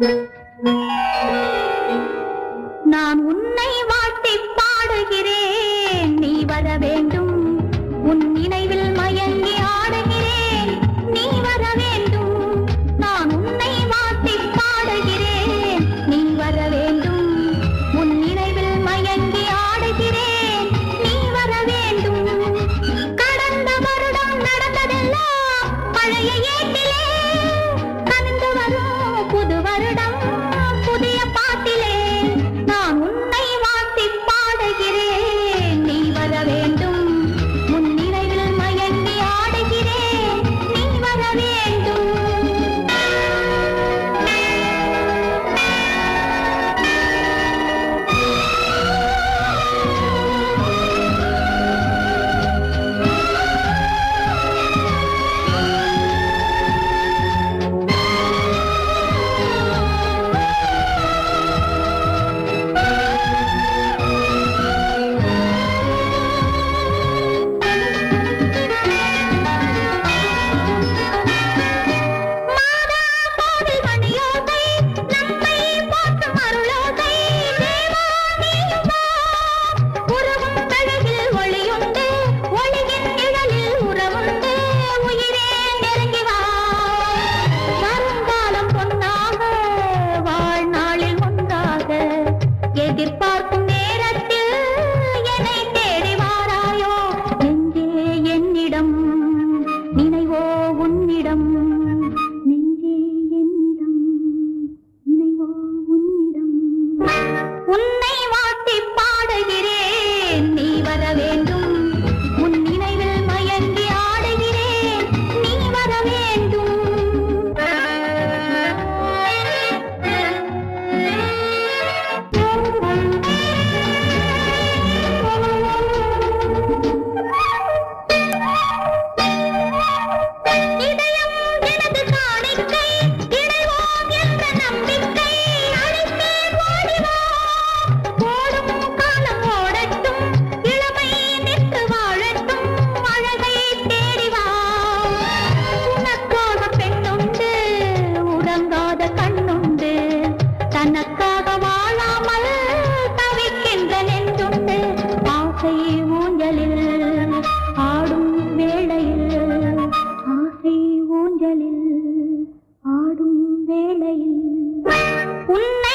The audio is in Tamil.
நான் உன்னை வாட்டி பாடுகிறேன். நீ வர வேண்டும். உன் நினைவில் மயங்கி ஆடுகிறேன். நீ வர வேண்டும். நான் உன்னை வாட்டி பாடுகிறேன். நீ வர வேண்டும். உன் நினைவில் மயங்கி ஆடுகிறேன். நீ வர வேண்டும். கடந்த வருடம் நடந்ததெல்லாம் பழைய ஏட்டிலே இடம். una